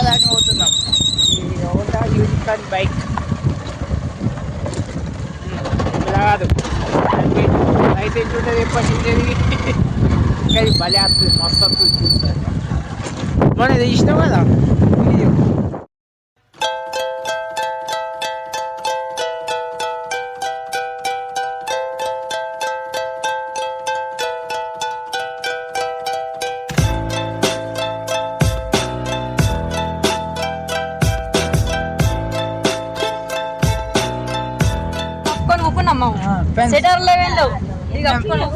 ఎక్కదాన్ని పోతున్నాం ఈ Honda unicorn bike ఇలా కాదు అయితే ఎట్లుంటుంది ఎప్పటి కానీ భలే వస్తుంది మస్తు వస్తుంది చూస్తారు. మన ఇది ఇష్టం కదా?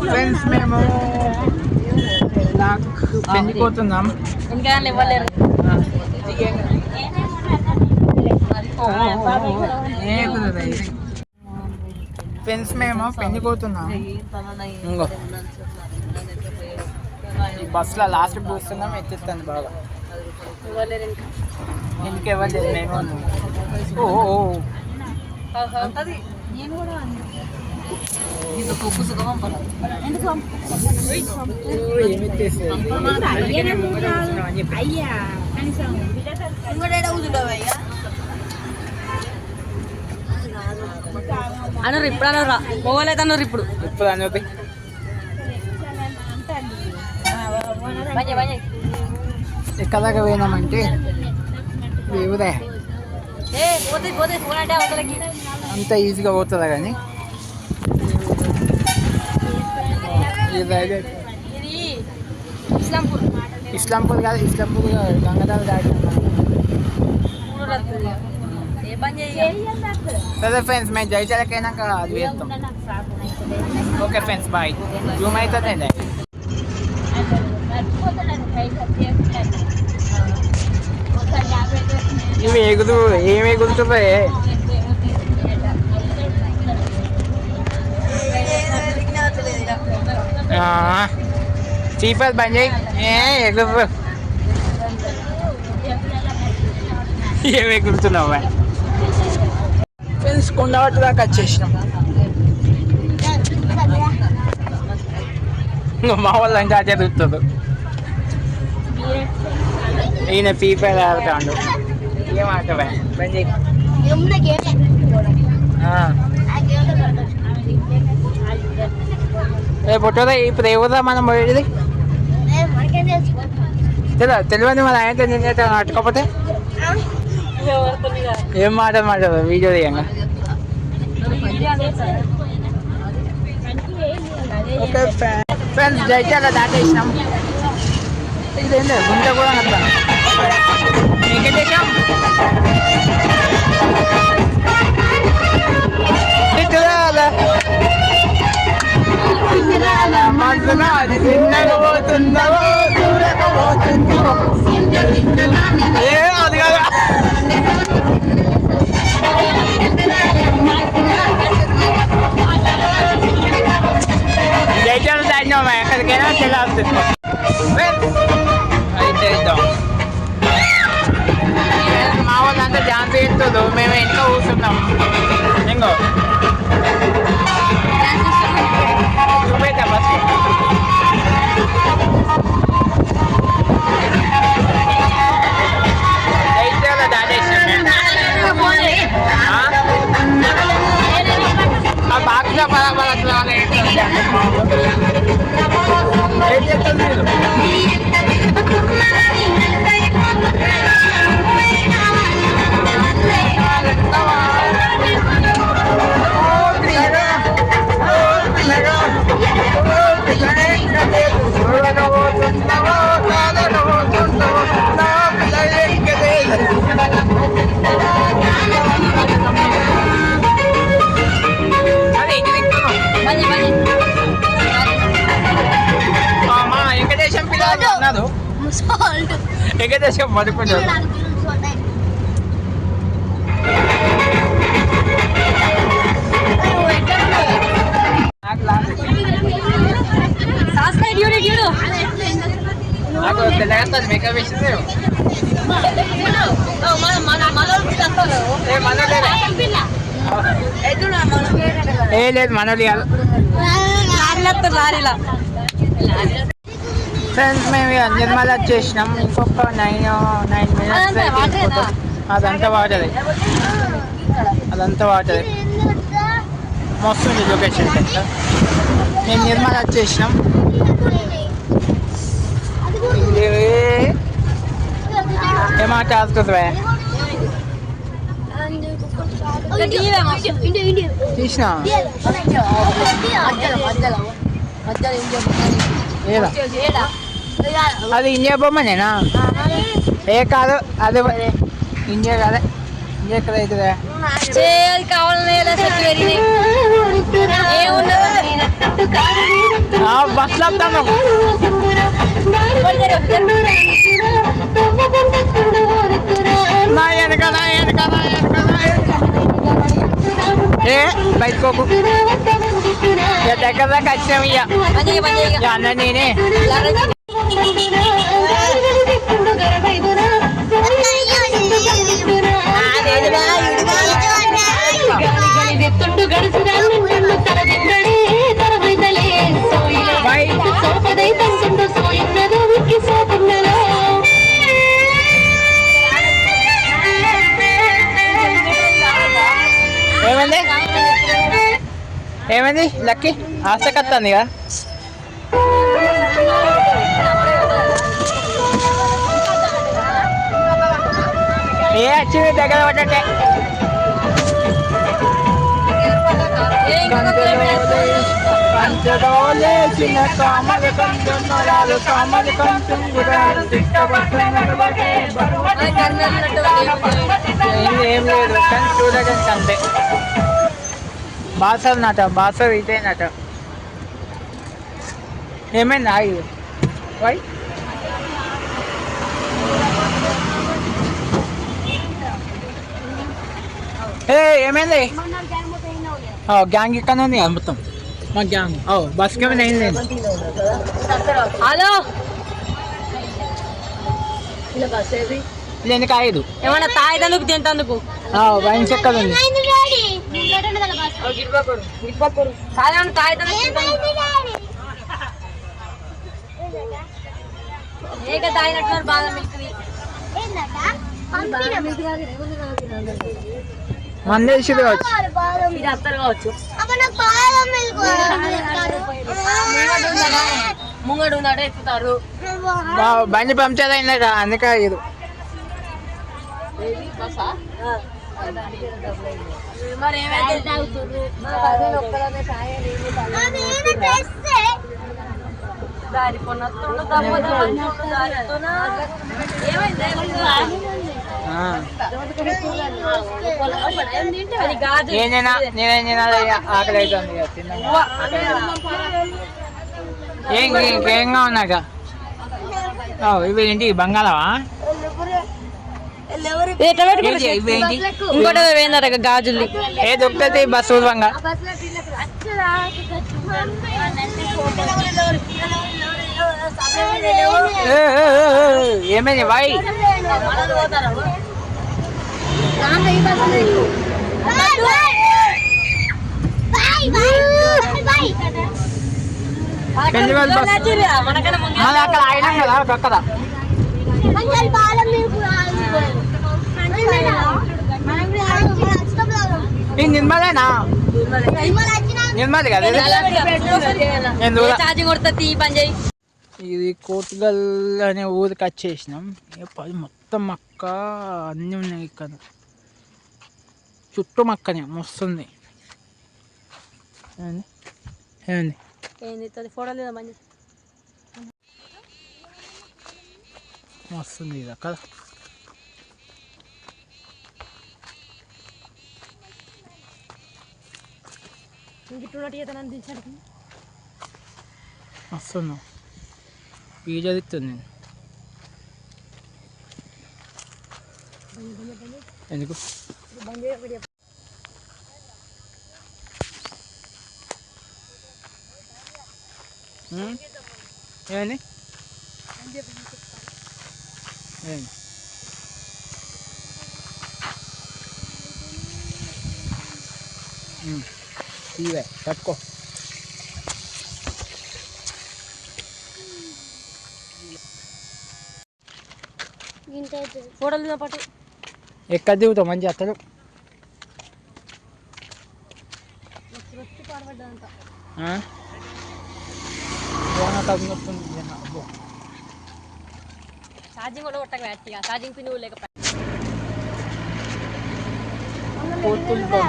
ఫ్రెండ్స్ మేము నాకు పెళ్ళిపోతున్నాం ఇంకా ఇవ్వలేరు. ఫ్రెండ్స్ మేము పెళ్ళిపోతున్నాం ఇంకో బస్సులో లాస్ట్ కూర్చున్నాం ఎత్తిస్తాను బాగా. ఇవ్వలేరు ఇంకా ఇంకెవరు లేదు మేము. ఓ నేను కూడా ఇది కుక్కు సుఖం ఎందుకు ఓ, ఏమి ఎత్తేసేది? అని చెప్పి. అనరు ఇప్పుడు అనరు పోగలేదు అన్నారు ఇప్పుడు ఇప్పుడు అని చెప్పి. బంజయ్ బంజయ్ ఎక్కడ దాకా పోయినామంటే అవతలకి అంత ఈజీగా పోతుందా కానీ ఇస్లాంపూర్ ఇస్లాంపూర్ కాదు ఇస్లాంపూర్ కాదు గంగదాలు దాటి సరే ఫ్రెండ్స్ మేము జైచాలకి అయినాక అది వేస్తాం ఓకే ఫ్రెండ్స్ బాయ్ జూమ్ అవుతుందండి ఇవి ఎగుదు ఏమి ఎగురుతున్నాయి చీపర్ బంద్ చేయి. ఏ ఎగురు ఏమి ఎగురుతున్నావా ఫ్రెండ్స్ కొండవట్టు దాకా వచ్చేసినాం. ఇంకా మా వాళ్ళు అంటే అదే చూస్తుంది ఈయన పీపర్ ఆడుతాడు. ఏం ఆటవా బంద్ చేయి. రేపు పుట్టదా ఇప్పుడు ఎవరుదా మనం పోయేది? తెలియదు తెలియదు మన ఆయన నిన్న నాటుకోకపోతే ఏం మాట మాట వీడియో తీయంగా? ఓకే ఫ్రెండ్స్ జైచాల దాటేసినాం. ఇదేంటి గుంట కూడా అట్లా వెంకటేశం చూడాలి చిత్రాల మనసున అది చిన్నగా పోతుందో వెంకటేశం పిల్లలు వెంకటేశం పడుకున్నారు మన మనోళ్ళు చేస్తారు ఏ లేదు మనోళ్ళు ఫ్రెండ్స్ మేము ఇక నిర్మల్ వచ్చేసినాం. ఇంకొక నైన్ నైన్ మినిట్స్ అదంతా వాటరేనా? అదంతా వాటరే మస్తు ఉంది లొకేషన్ మేము నిర్మల్ వచ్చేసినాం. ఇది ఏమాట ఆడుతుందివే టీవీ అది ఇండియా బొమ్మనేనా? ఏ కాదు అది ఇండియా కాదే. ఇండియా ఎక్కడ అవుతుందా కావాలని బస్సులో వస్తాను నా వెనక నా వెనక నా వెనక ఏ బయటకోకు దగ్గర దాకా వచ్చినాం ఇక అన్న నేనే ఏమైంది? లక్కీ ఆశకత్తంది కదా ఏ వచ్చింది దగ్గర పడ్డట్టే. పంచదోలేసిన కామల కంచున్నరాలు కామల కంచుంగురాలు ఏం లేదు కానీ చూడడానికి అంతే బాసర్ నట బాసర్ ఇదే నట. ఏమైంది? ఆగి. వై. ఏ ఏమైంది? గ్యాంగ్ ఇక్కడ ఉంది మొత్తం. మా గ్యాంగ్. ఓ బస్కి ఏమైనా ఏం లేదు హలో లేని కాయదు ఏమన్నా తాయిదందుకు తింటందుకు వైన్ చెక్కలు ఉంది. కాదేమన్నా తాయిదందుకు ఏక తాగినట్టున్నారు బాగా మిల్క్ది మంది వేసి కావచ్చు. ఇది అత్తరు కావచ్చు. ముంగడు ఉన్నాడు? ఎక్కుతారు బా- బండి అయిందట అందుకే ఇది మరి ఏమైతే దారి దారితోన ఏమైంది. అది నేనేం తినాలి ఆకలి అవుతుంది ఏం ఇంకేంగా ఉన్నాక ఇవి ఏంటి బంగాళవా ఇంకోటి పోయిందట గాజుల్ని ఏ దొరుకుతుంది బస్సు బంగా ఏమైంది బాయ్ పెళ్ళివాళ్ళ బస్ మనకన్నా ముందు మళ్ళీ అక్కడ ఆగినాం కదా పక్కన నిర్మలేనా నిర్మల్ కదా ఇది? కోట్గల్ అనే ఊరికి వచ్చేసినాం ఇక పది మొత్తం మక్క అన్నీ ఉన్నాయి ఇక్కడ. చుట్టూ మక్కనే మస్తుంది. ఏంది? మస్తుంది ఇది అక్కడ. వస్తున్నావు వీడియో దిక్తుంది నేను ఎందుకు ఉమ్? ఏమైంది ఏమైంది ఉమ్. ఇవే పట్టుకో ఫోటోలు పట్టు. ఎక్కడ దిగుతావు మంచి అత్తలు. ఛార్జింగ్ కూడా కొట్టక గట్టిగా ఛార్జింగ్ పిన్ లేకపోతే. పోతుంది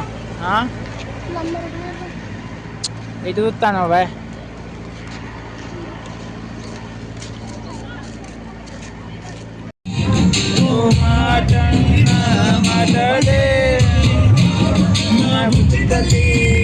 పో. ఆ? ఎటు చూస్తాను బాయ్ వీడియో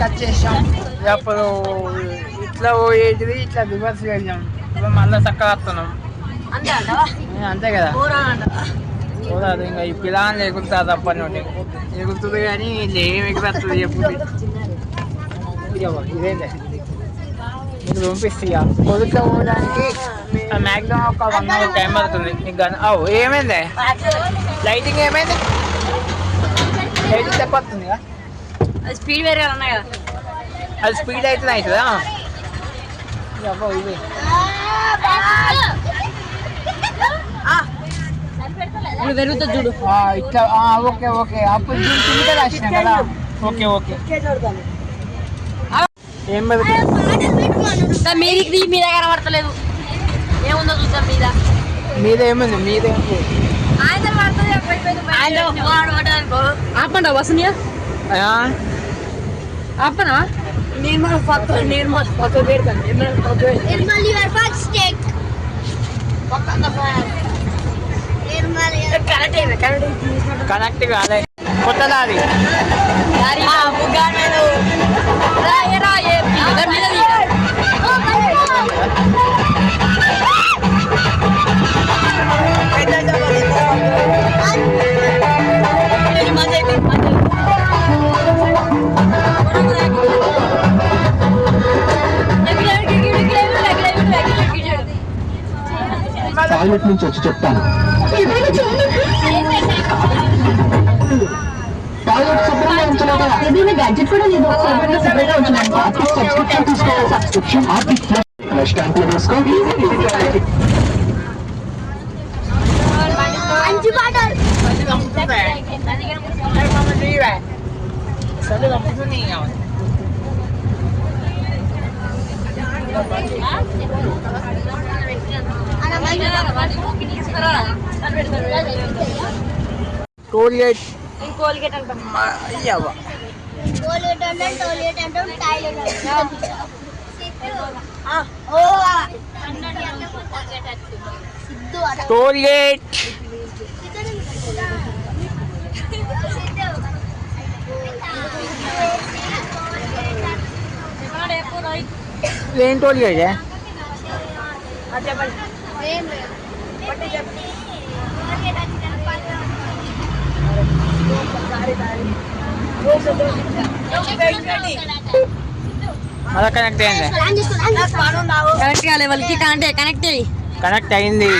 నిర్మల్కి వచ్చేసాం అప్పుడు ఇట్లా పోయేటిది ఇట్లా రివర్స్ వెళ్ళాం ఇప్పుడు మళ్ళీ చక్కగా వస్తున్నాం. అంతే కదా? పోరాదు ఇంకా ఈ పిల్లలు ఎగురుతా తప్ప నుండి. ఎగురుతుంది కానీ ఏం ఎగురుతుంది చెప్పుది ఇదేంటే మీకు పంపిస్తే ఇక. పొద్దుట్లో పోవడానికి మ్యాక్సిమం ఒక వన్ అవర్ టైం పడుతుంది. నీకు గన్ ఓ ఏమైంది? లైటింగ్ ఏమైంది? లైటింగ్ తక్కువ వస్తుంది కదా స్పీడ్ వేరే ఉన్నాయి కదా. అది స్పీడ్ అయితే అవుతుందా? అబ్బో ఇది ఇప్పుడు చూడు. ఆ, ఇట్లా ఆ, ఓకే ఓకే. అప్పుడు కింద రాసిన కదా? Okay okay. ఏం మీద కనబడతలేదు. ఏముందో చూద్దాం మీద. మీద ఏముంది? మీద ఏముంది? ఆపండి వసనియా ఆ? ఆపనా నిర్మల్ పక్క నిర్మల్ పక్క పెడతాను నిర్మల్ పక్క Irmal, you are fat stick. Irmal, you are correct correct connect కాలే. కొత్త టాయిలెట్ నుంచి వచ్చి చెప్తాను టాయిలెట్ శుభ్రంగా ఉంచలేదా ఏదైనా గ్యాడ్జెట్ కూడా లేదు శుభ్రంగా శుభ్రంగా ఉంచడానికి ఆర్టిస్ట్ సబ్స్క్రిప్షన్ తీసుకోవాలి సబ్స్క్రిప్షన్ ఆర్టిస్ట్ ఫ్లష్ ట్యాంక్ లో వేసుకో Anju bottle. Toll gate Colgate అంటాం అయ్యవ్వ Toilet and then toilet and then toilet and then. Oh, Siddhu అట టోల్ గేట్ ఏం మళ్ళీ కనెక్ట్ అయింది. కనెక్ట్ కాలే వాళ్ళకి కనెక్ట్ కనెక్ట్ అయ్యి కనెక్ట్ అయింది.